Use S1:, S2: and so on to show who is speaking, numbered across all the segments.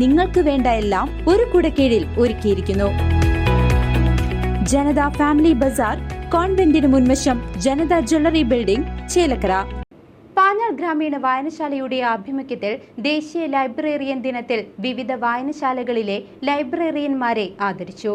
S1: നിങ്ങൾക്ക് വേണ്ട എല്ലാം ഒരു കുടക്കീഴിൽ ഒരുക്കിയിരിക്കുന്നു. ജനത ഫാമിലി ബസാർ കോൺവെന്റിന് മുൻവശം ജനത ജ്വല്ലറി ബിൽഡിംഗ് ചേലക്കര. പാഞ്ഞാൾ ഗ്രാമീണ വായനശാലയുടെ ആഭിമുഖ്യത്തിൽ ദേശീയ ലൈബ്രറിയൻ ദിനത്തിൽ വിവിധ വായനശാലകളിലെ ലൈബ്രറിയന്മാരെ ആദരിച്ചു.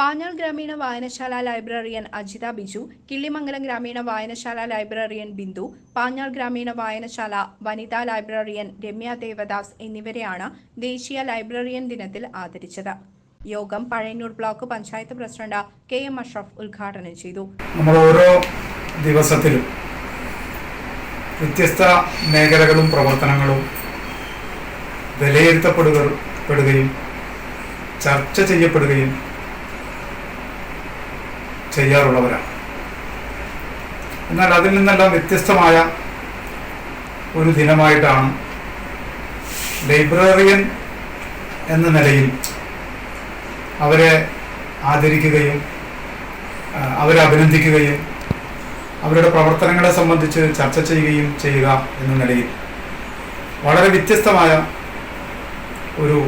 S2: പാഞ്ഞാൾ ഗ്രാമീണ വായനശാല ലൈബ്രറിയൻ അജിത ബിജു കിള്ളിമംഗലം ഗ്രാമീണ വായനശാല ലൈബ്രറിയൻ ബിന്ദു പാഞ്ഞാൾ ഗ്രാമീണ വായനശാല വനിതാ ലൈബ്രറിയൻ രമ്യ ദേവദാസ് എന്നിവരെയാണ് ദേശീയ ലൈബ്രറിയൻ ദിനത്തിൽ ആദരിച്ചത്. യോഗം Pazhayannur block panchayat president K M Ashraf ഉദ്ഘാടനം ചെയ്തു.
S3: നമ്മൾ ഓരോ ദിവസത്തിലും വ്യത്യസ്ത മേഖലകളും പ്രവർത്തനങ്ങളും വിലയിരുത്തപ്പെടുകയും ചർച്ച ചെയ്യപ്പെടുകയും ചെയ്യാറുള്ളവരാണ്. എന്നാൽ അതിൽ നിന്നെല്ലാം വ്യത്യസ്തമായ ഒരു ദിനമായിട്ടാണ് ലൈബ്രറിയൻ എന്ന നിലയിൽ അവരെ ആദരിക്കുകയും അവരെ അഭിനന്ദിക്കുകയും അവരുടെ പ്രവർത്തനങ്ങളെ സംബന്ധിച്ച് ചർച്ച ചെയ്യുകയും ചെയ്യുക എന്ന നിലയിൽ വളരെ വ്യത്യസ്തമായ ഒരു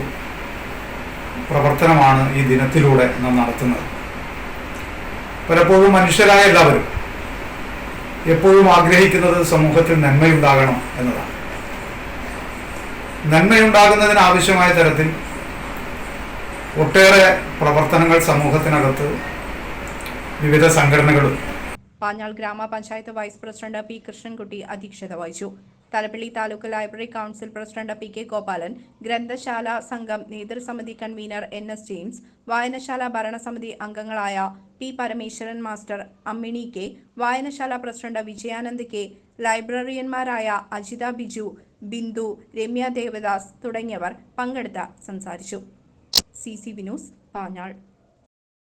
S3: പ്രവർത്തനമാണ് ഈ ദിനത്തിലൂടെ നാം നടത്തുന്നത്. പലപ്പോഴും മനുഷ്യരായ എല്ലാവരും എപ്പോഴും ആഗ്രഹിക്കുന്നത് സമൂഹത്തിൽ നന്മയുണ്ടാകണം എന്നതാണ്. നന്മയുണ്ടാകുന്നതിന് ആവശ്യമായ തരത്തിൽ ഒട്ടേറെ പ്രവർത്തനങ്ങൾ സമൂഹത്തിനകത്ത് വിവിധ സംഘടനകളും
S2: പാഞ്ഞാൾ ഗ്രാമപഞ്ചായത്ത് വൈസ് പ്രസിഡന്റ് പി കൃഷ്ണൻകുട്ടി അധ്യക്ഷത വഹിച്ചു. Thalappilly taluk library council president P K Gopalan ഗ്രന്ഥശാല സംഘം നേതൃസമിതി കൺവീനർ എൻ എസ് ജെയിംസ് വായനശാല ഭരണസമിതി അംഗങ്ങളായ P Parameswaran master Ammini K വായനശാല പ്രസിഡന്റ് വിജയാനന്ദ് കെ ലൈബ്രറിയന്മാരായ അജിത ബിജു ബിന്ദു രമ്യ ദേവദാസ് തുടങ്ങിയവർ പങ്കെടുത്ത് സംസാരിച്ചു. C C Vinoos Panjal.